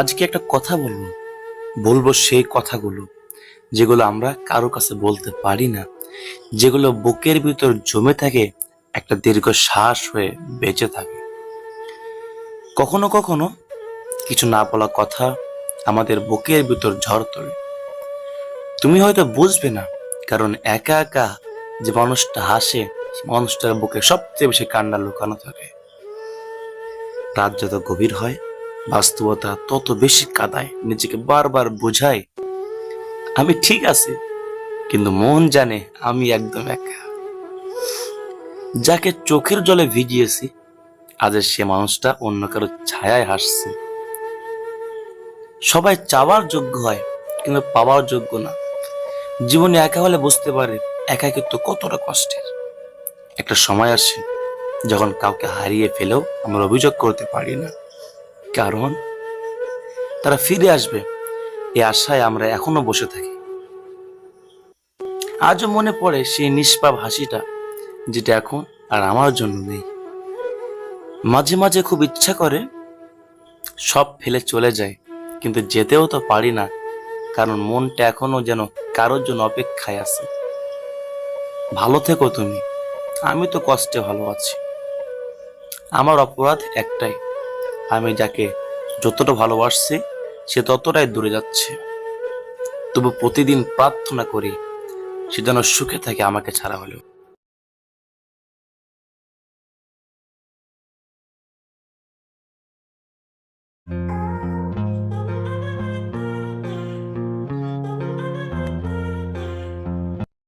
আজকে একটা কথা বলব। বলব সেই কথাগুলো, যেগুলো আমরা কারও কাছে বলতে পারি না, যেগুলো বুকের ভিতর জমে থাকে, একটা দীর্ঘ শ্বাস হয়ে বেঁচে থাকে। কখনো কখনো কিছু না বলা কথা আমাদের বুকের ভিতর ঝড় তোলে। তুমি হয়তো বুঝবে না, কারণ একা একা যে মানুষটা হাসে মানুষটার বুকে সবচেয়ে বেশি কান্না লুকানো থাকে। রাত যত গভীর হয় বাস্তবতা তত বেশি কাদায় নিজেকে বারবার বোঝায়, আমি ঠিক আছি, কিন্তু মন জানে আমি একদম একা। যাকে চোখের জলে ভিজিয়েছি, আজ সে মানুষটা অন্য কারও ছায়ায় হাসছে। সবাই চাওয়ার যোগ্য হয়, কিন্তু পাওয়ার যোগ্য না। জীবনে একা হলে বুঝতে পারে একা একাকিত্ব কতটা কষ্টের। একটা সময় আসে যখন কাউকে হারিয়ে ফেলেও আমরা অভিযোগ করতে পারি না। কারণ তারা ফিরে আসবে। এই আশায় আমরা এখনও বসে থাকি। আজও মনে পড়ে সেই নিষ্পাপ হাসিটা, যেটা এখন আর আমার জন্য নেই। মাঝে মাঝে খুব ইচ্ছা করে সব ফেলে চলে যায়, কিন্তু যেতেও তো পারি না, কারণ মনটা এখনও যেন কারোর জন্য অপেক্ষায় আছে। ভালো থেকো তুমি, আমি তো কষ্টে ভালো আছি। আমার অপরাধ একটাই আমি যাকে যতটা ভালোবাসছি, সে ততটাই দূরে যাচ্ছে। তবু প্রতিদিন প্রার্থনা করি, সে যেন সুখে থাকে আমাকে ছাড়া হলেও।